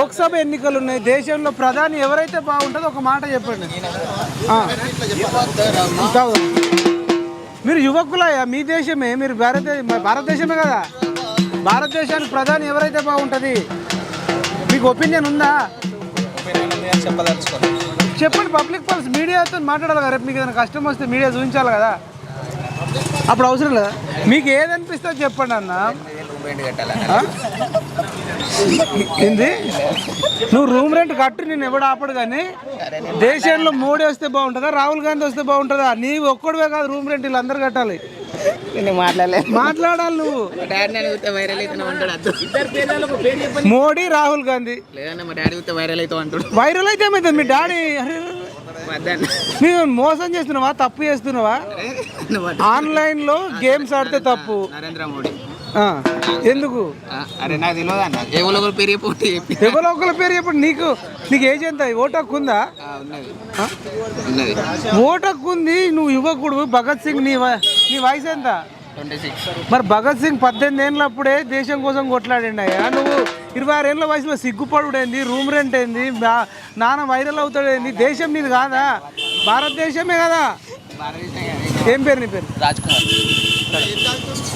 లోక్సభ ఎన్నికలు ఉన్నాయి. దేశంలో ప్రధాని ఎవరైతే బాగుంటుందో ఒక మాట చెప్పండి. మీరు యువకులయ్యా మీ దేశమే మీరు భారతదేశ భారతదేశమే కదా? భారతదేశానికి ప్రధాని ఎవరైతే బాగుంటుంది? మీకు ఒపీనియన్ ఉందా? చెప్పండి పబ్లిక్ పాలసీ మీడియాతో మాట్లాడాలి కదా రేపు మీకు ఏదైనా కష్టం వస్తే మీడియా చూపించాలి కదా. అప్పుడు అవసరం లేదా? మీకు ఏది చెప్పండి అన్న. ఏంది? నువ్వు రూమ్ రెంట్ కట్టు నేను ఎవడు ఆపడు కానీ దేశంలో మోడీ వస్తే బాగుంటుందా? రాహుల్ గాంధీ వస్తే బాగుంటుందా? నీ ఒక్కడివే కాదు రూమ్ రెంట్ వీళ్ళందరూ కట్టాలి. నేను మాట్లాడలేదు. మాట్లాడాలి నువ్వు. మోడీ రాహుల్ గాంధీ. లేదన్నా మా డాడీ చూస్తే వైరల్ అయితే ఏమైతుంది మీ డాడీ మేము మోసం చేస్తున్నావా? తప్పు చేస్తున్నావా? ఆన్లైన్లో గేమ్స్ ఆడితే తప్పు. నరేంద్ర మోడీ. ఎందుకు? అరే నాకు తెలియదు అన్న. ఎవరో ఒకరు పేరు చెప్పి ఎవరో ఒకరి పేరు నీకు నీకు ఏజ్ ఎంత? ఓటు హక్కు ఉందా ఓటు హక్కు ఉంది నువ్వు యువకుడు భగత్ సింగ్ నీ నీ వయసు ఎంత? మరి భగత్ సింగ్ పద్దెనిమిది ఏళ్ళప్పుడే దేశం కోసం కొట్లాడండి అయ్యా. నువ్వు ఇరవై ఆరు ఏళ్ళ వయసులో సిగ్గుపడుడేంది రూమ్ రెంట్ ఏంది నాన్న వైరల్ అవుతాడేంది దేశం నీది కాదా. భారతదేశమే కదా. ఏం పేరు నీ పేరు? రాజ్ కుమార్.